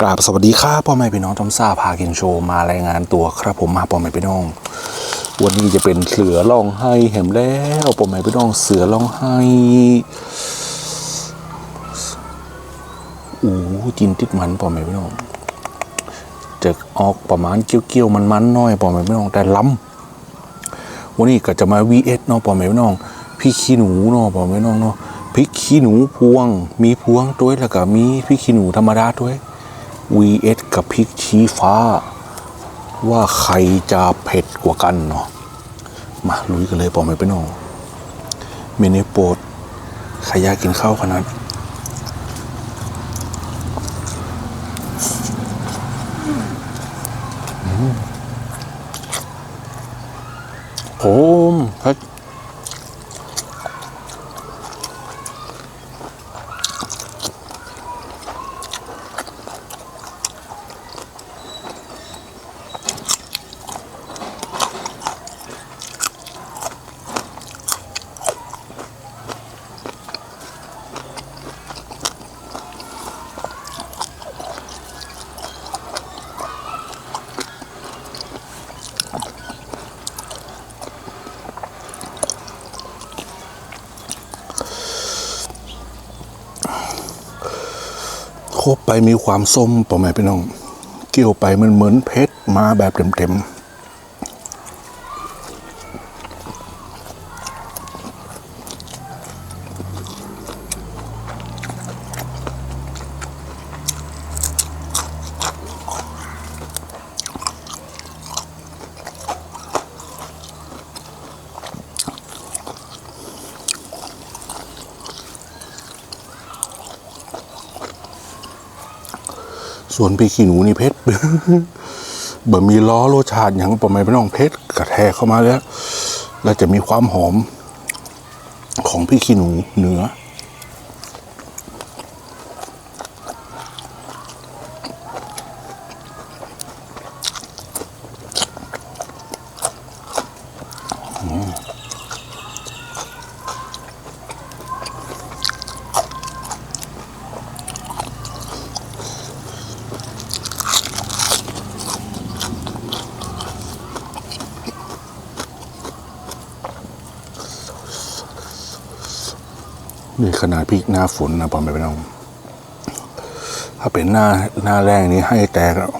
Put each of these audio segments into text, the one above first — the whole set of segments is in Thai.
กราบสวัสดีครับพ่อแม่พี่น้องทอมซ่าพากินโชว์มารายงานตัวครับผมมาพ่อแม่พี่น้อง วันนี้จะเป็นเสือร้องไห้เห็นแล้วพ่อแม่พี่น้องเสือร้องไห้โอ้จินติดมันพ่อแม่พี่น้องจะออกประมาณเกี้ยวๆมันๆน้อยพ่อแม่พี่น้องแต่ล้ำวันนี้ก็จะมา VS เนาะพ่อแม่พี่น้องพี่ขี้หนูเนาะพ่อแม่พี่น้องเนาะพริกขี้หนูพวง มีพวงด้วยแล้วก็มีพริกขี้หนูธรรมดาด้วย VS กับพริกชี้ฟ้า ว่าใครจะเผ็ดกว่ากันเนาะมาลุยกันเลยปอมไปไปน้องเมนูโปรดใครอยากกินข้าวขนาดผม บไปมีความส้มปอมไปน้อง เกี่ยวไปมันเหมือนเพชรมาแบบเต็ม ส่วนพี่ขี้หนูนี่เพชรบ่มีล้อรสชาติอย่างประมาณพี่น้องเพชรกระแทกเข้ามาแล้ว แล้วจะมีความหอมของพี่ขี้หนูเนื้อ พริกหน้าฝนนะปอมไปพี่น้อง ถ้าเป็นหน้าหน้าแรงนี้ให้แตกแล้ว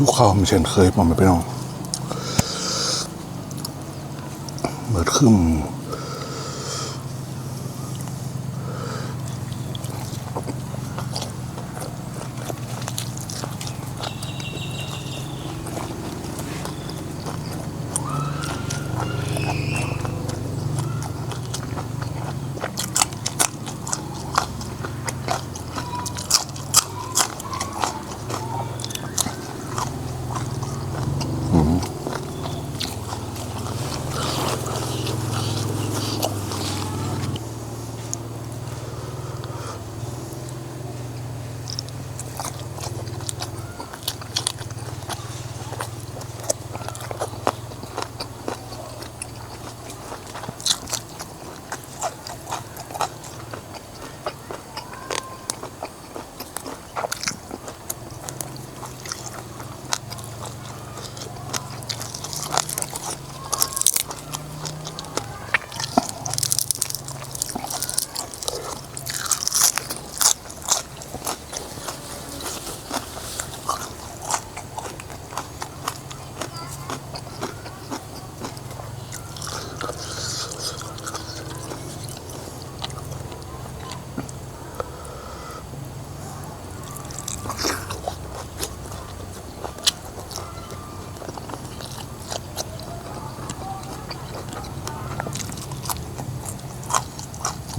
ลูกข้าไม่เช่นเคยปอมไปพี่น้องเบิดขึ้นผ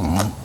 Mm-hmm.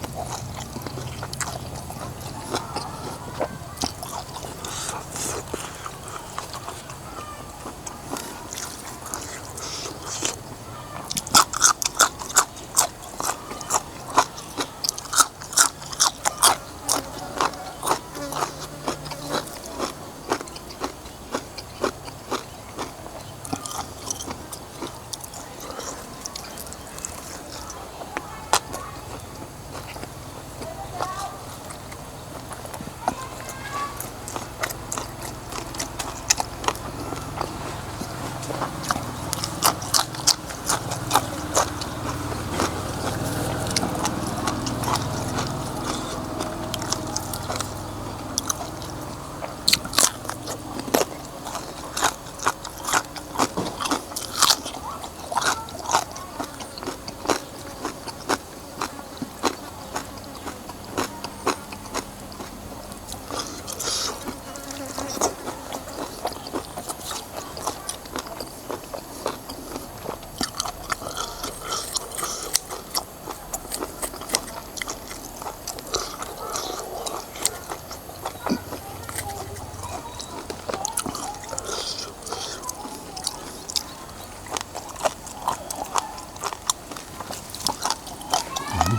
าม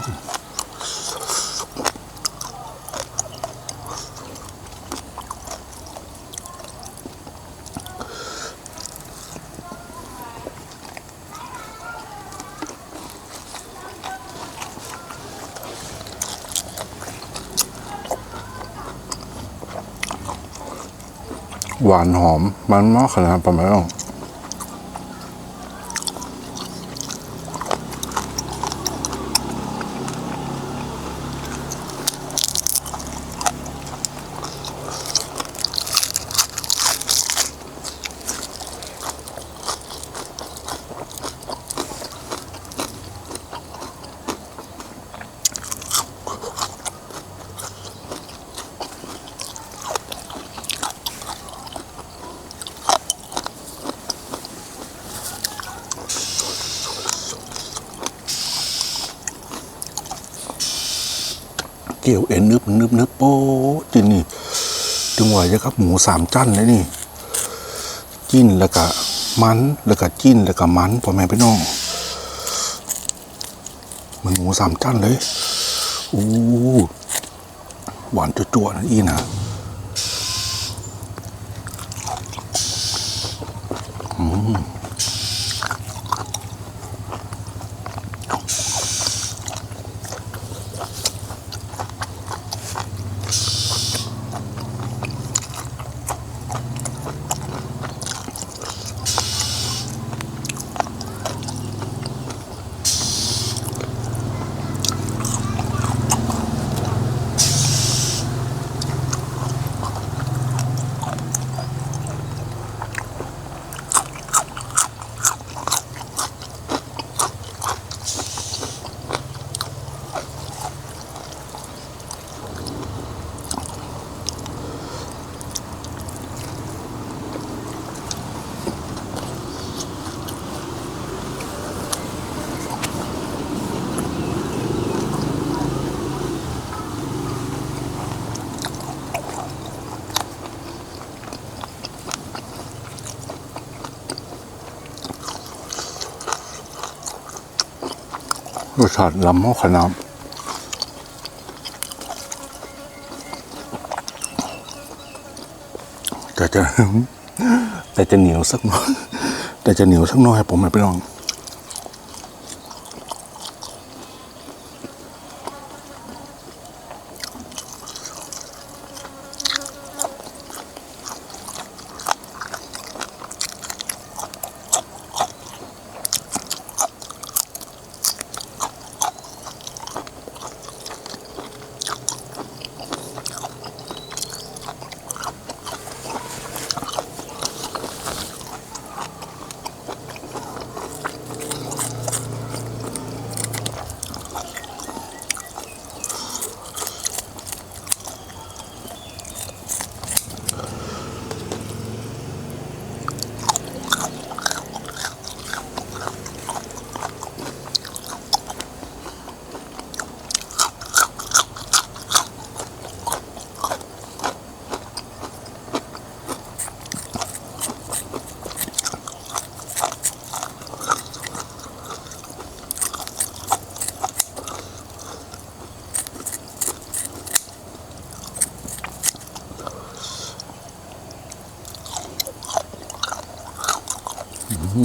หวานหอมมันมากขนาดประมาณนั้น เกี่ยวเอ็นนึบนึบนึบโป๊จินนี่จึงหวะจะครับหมูสามจั้นเลยนี่ จิ้นแล้วก็มันแล้วก็จิ้นแล้วก็มันพ่อแม่พี่น้องมันหมูสามจั้นเลยอู้หวานจั่วๆนั่นอีนะรส ชาติล้ำมากขนาดแต่จะแต่จะเหนียวสักหน่อยแต่จะเหนียวสักหน่อยผมไม่ไปลอง ป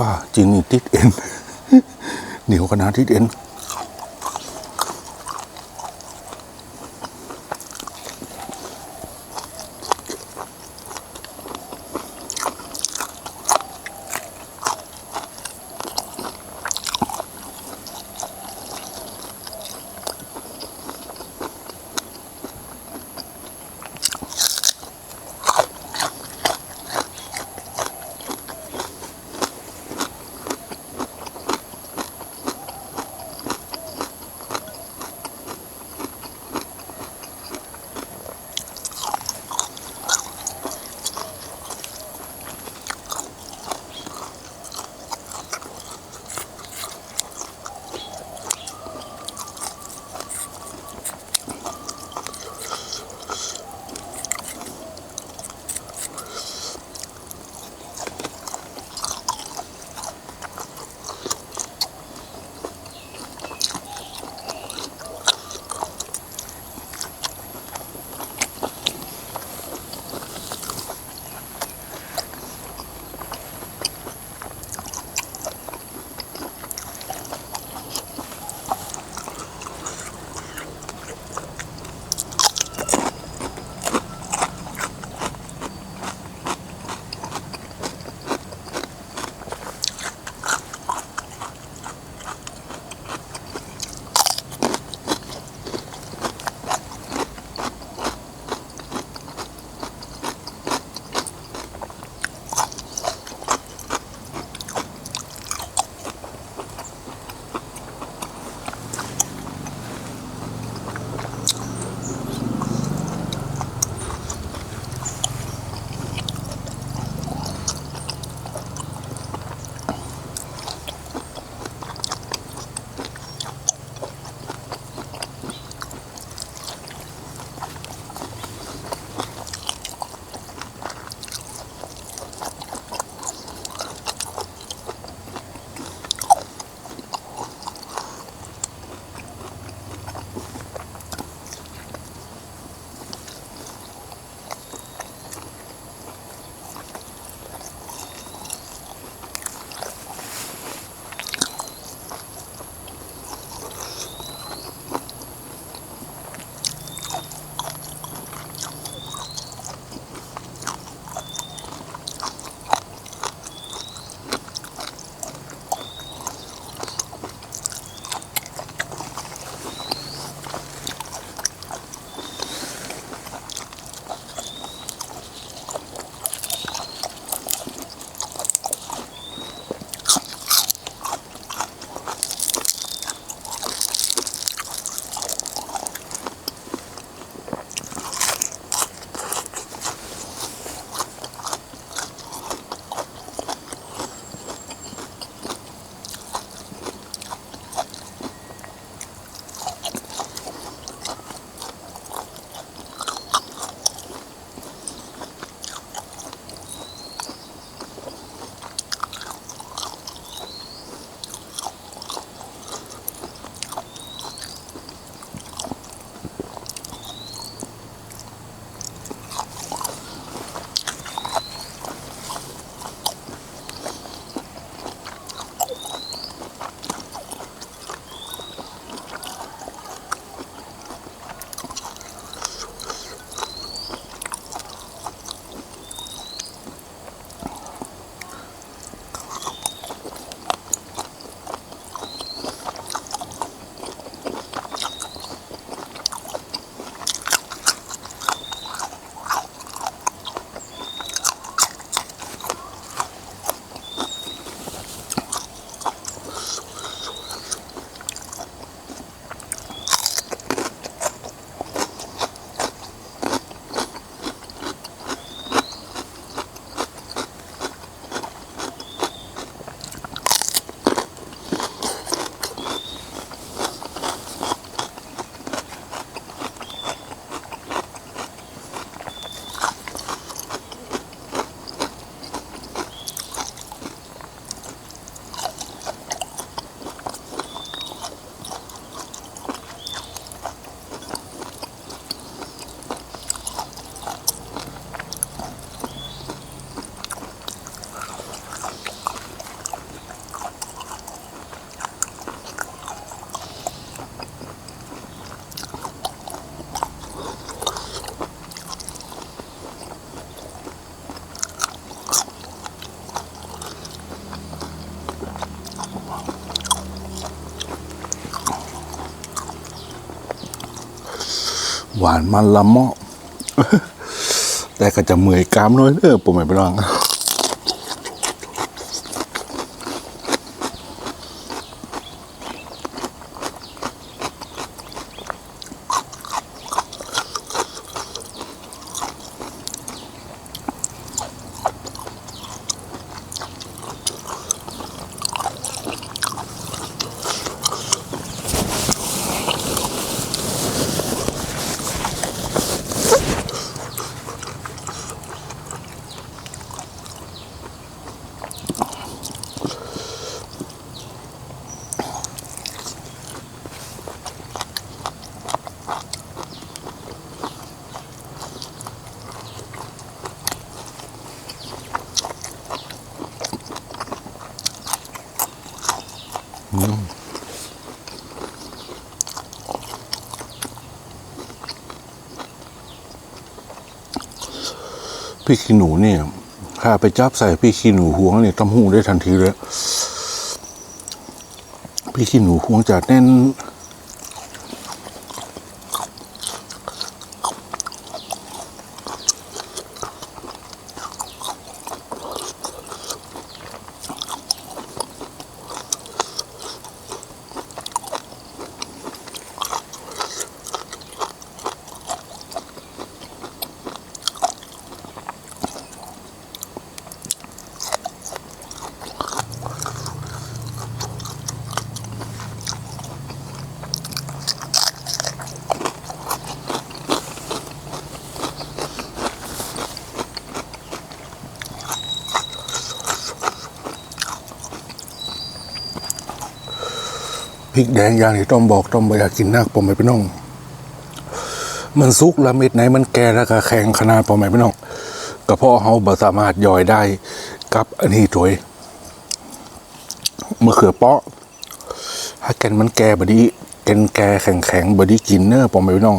้าจริงนี่ติดเอ็น เหนียวขนาดติดเอ็น หวานมันละเมาะแต่ก็จะเหมื่อยกรามน้อยเด้อผมไม่ไปลอง พี่ขี้หนูเนี่ยถ้าไปจับใส่พี่ขี้หนูหวงเนี่ยตำหูได้ทันทีเลยพี่ขี้หนูหวงจะแน่น พริกแดงอย่างที่ต้อมบอกต้อมบ่อยากกินนักผมไม่ไปน้อง มันสุกล้วเม็ดไหนมันแก่แล้วก็แข็งขนาดผมไม่ไปน้องกระเพาะเฮาบ่สามารถย่อยได้กับอันนี้ถวยมะเขือเปาะถ้าแกนมันแก่บดีแกนแก่แข็งแข็งบดีกินเนอร์ผมไม่ไปน้อง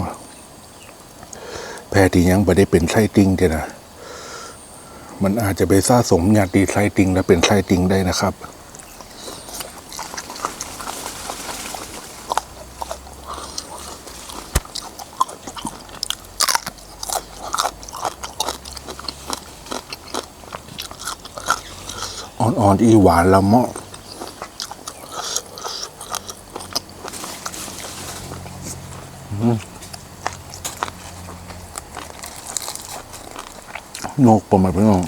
แพทย์ที่ยังบ่ได้เป็นไส้ติ่งเจ้นะมันอาจจะไปสะสมยาตีไส้ติ่งแล้วเป็นไส้ติ่งได้นะครับ อนอีหวานละเมาะนกปมาณพี่น้อง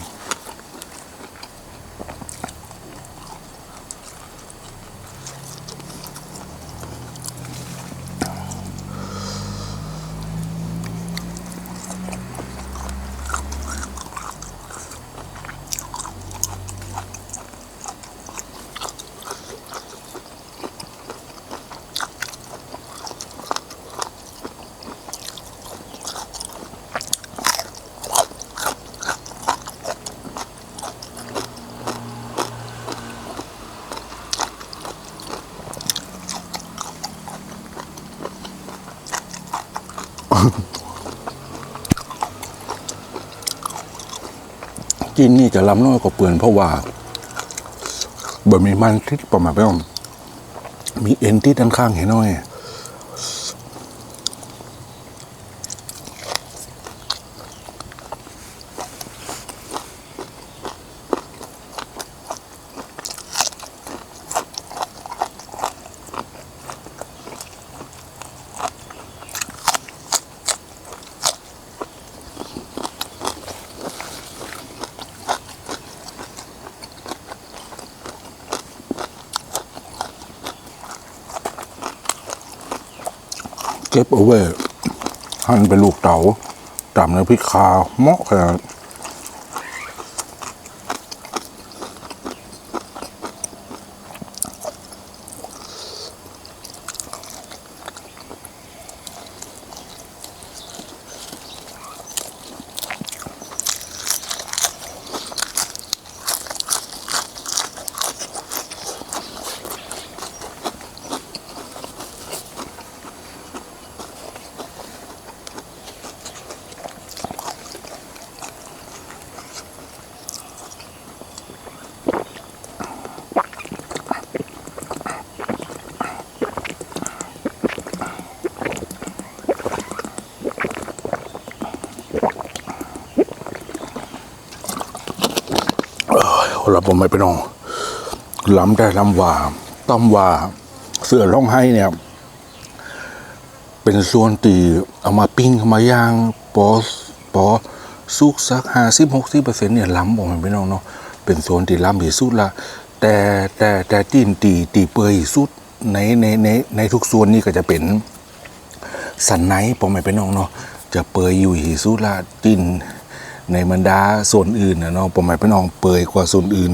กินนี่จะลำน้อยกว่าเปลือนเพราะว่าบะมีมันที่ประมาณไปอมมีเอ็นที่ด้านข้างเห็นน้อย เก็บเอาไว้หั่นเป็นลูกเต๋าตำในพริกคาเหมาะขนาด ราผมไม่ไปน้องล้ำได้ล้ำว่าต้อมว่าเสื้อร้องไห้เนี่ย เป็นส่วนตีเอามาปิ้งมาย่างปอปอสุกสักห้าสิบหกสิบเปอร์เซ็นต์เนี่ยล้ำบอกมันไปน้องเนาะเป็นส่วนที่ล้ำที่สุดละแต่แต่แต่ตีนตีตีเปื่อยสุดในในในในทุกส่วนนี่ก็จะเป็นสันไนปอมไม่เป็นน้องเนาะจะเปื่อยอยู่หีสุดละติน ในบรรดาส่วนอื่นนะเนาะปมไม่เป็นน้องเปยกว่าส่วนอื่น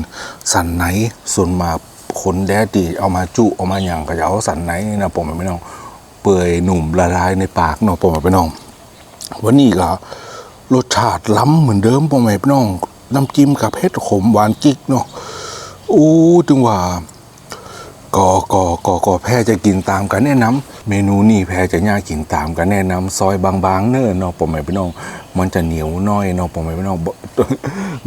สันไนส่วนมากคนแดดดีเอามาจุเอามาอย่างก็จะเอาสันไนนี่นะปมไม่เป็นน้อง เปื่อยหนุ่มละลายในปากเนาะปมไม่เป็นน้อง วันนี้ก็รสชาติล้ำเหมือนเดิมปมไม่เป็นน้องน้ำจิ้มกับเผ็ดขมหวานจิกเนาะอู้ถึงว่า ก็ก็ก็ก็แพรจะกินตามกันแนะนำเมนูนี่แพรจะย่ากินตามกันแนะนำซอยบางๆเน้อเนาะปอมไม่พี่น้อง มันจะเหนียวน้อยเนาะปอมไม่พี่น้องบ่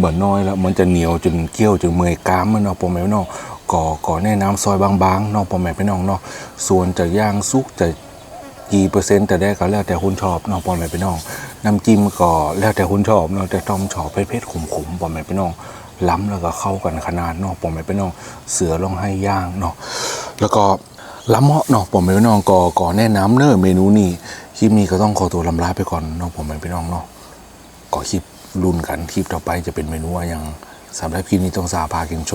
บ่น้อยแล้วมันจะเหนียวจนเกี้ยวจนเมื่อยกรามเนาะปอมไม่พี่น้องก็ก็แนะนำซอยบางๆเนาะปอมไม่พี่น้องเนาะส่วนจะย่างซุกจะกี่เปอร์เซ็นต์แต่ได้ก็แล้วแต่คุณชอบเนาะปอมไม่พี่น้องน้ำจิ้มก็แล้วแต่คุณชอบเนาะแต่ต้อมชอบเผ็ดๆขมๆปอมไม่พี่น้อง ล้ำแล้วก็เข้ากันขนาดเนาะผมไม่เป็นน้องเสือลองให้ย่างเนาะแล้วก็ล้ำเหาะเนาะผมไม่เป็นน้องก็ก่อแนะนำเนอะเมนูนี้คลิปนี้ก็ต้องขอตัวลำลาไปก่อนเนาะผมไม่เป็นน้องเนาะก็คลิปรุ่นกันคลิปต่อไปจะเป็นเมนูอะไรอย่างสำหรับคลิปนี้ต้องสาพากินโช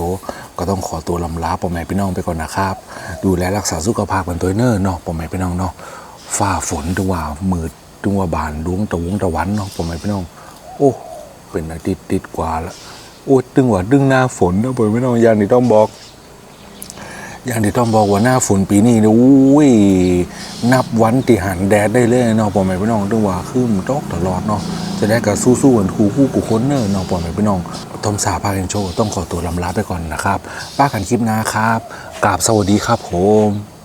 ก็ต้องขอตัวลำลาผมไม่เป็นน้องไปก่อนนะครับ ดูแลรักษาสุขภาพกันตัวเนอะเนาะผมไม่เป็นน้องเนาะฝ้าฝนถึงว่ามืดถึงว่าบานดวงตะวงตะวันเนาะผมไม่เป็นน้อง โอ้ เป็นอาทิตย์ติดกว่าแล้ว โอ้ตึงว่าดึงหน้าฝนนะผมไม่ต้องอย่างที่ต้องบอกอย่างที่ต้องบอกว่าหน้าฝนปีนี้เนี่ยอุ้ยนับวันที่หันแดดได้เลยเนาะพ่อแม่พี่น้องตึงว่าคือมันตกตลอดเนาะจะได้กับสู้ๆกันคู่คู่กูคนเนอร์เนาะพ่อแม่พี่น้องทอมสาพาเคนโชว์ต้องขอตัวลำลาไปก่อนนะครับป้ากันคลิปน้าครับกราบสวัสดีครับผม